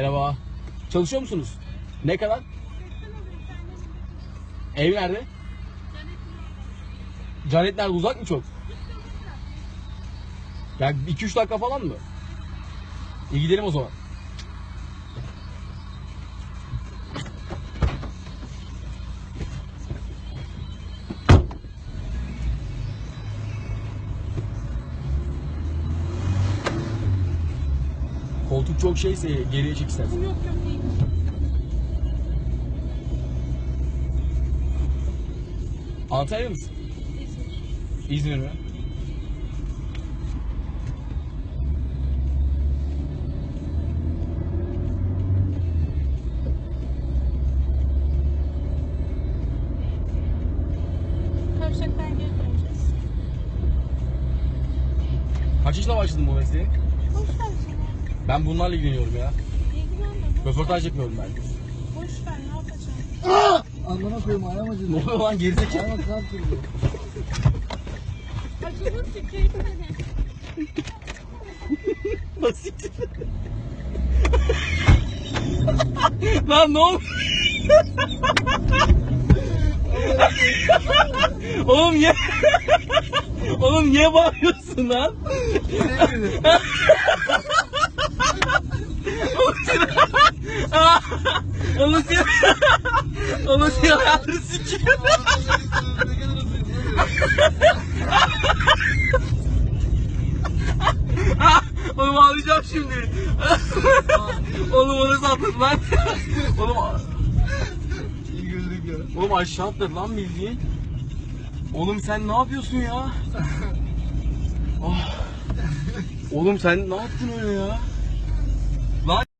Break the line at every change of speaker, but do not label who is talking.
Merhaba. Çalışıyor musunuz? Ne kadar? Ev nerede? Canet nerede? Uzak mı çok? Yani 2-3 dakika falan mı? İyi gidelim o zaman. Koltuk çok şeyse geriye çek istersen.
Yok yok değil.
Antalya mısın?
İzmir.
İzmir mi?
Kavşaktan geri döneceğiz.
Kaç yaşında başladın bu mesleğe?
Ver seni.
Ben bunlarla ilgileniyorum ya. Röportaj yapıyorum ben.
boş ver ne yapacaksın?
Amına koyayım ayağım acıdı.
Ne oluyor lan gerizekalı?
Ayağıma kramp girdi.
Acılı tükürük seni.
Basit. lan ne oldu? Oğlum niye? Oğlum niye bağırıyorsun lan? Oğlum sen ayağını sikiyor. Oğlum ağlayacağım şimdi. Oğlum onu sattın lan. Oğlum, oğlum aşağı atladı lan bildiğin. Oğlum sen ne yapıyorsun ya? Oh. Oğlum sen ne yaptın öyle ya?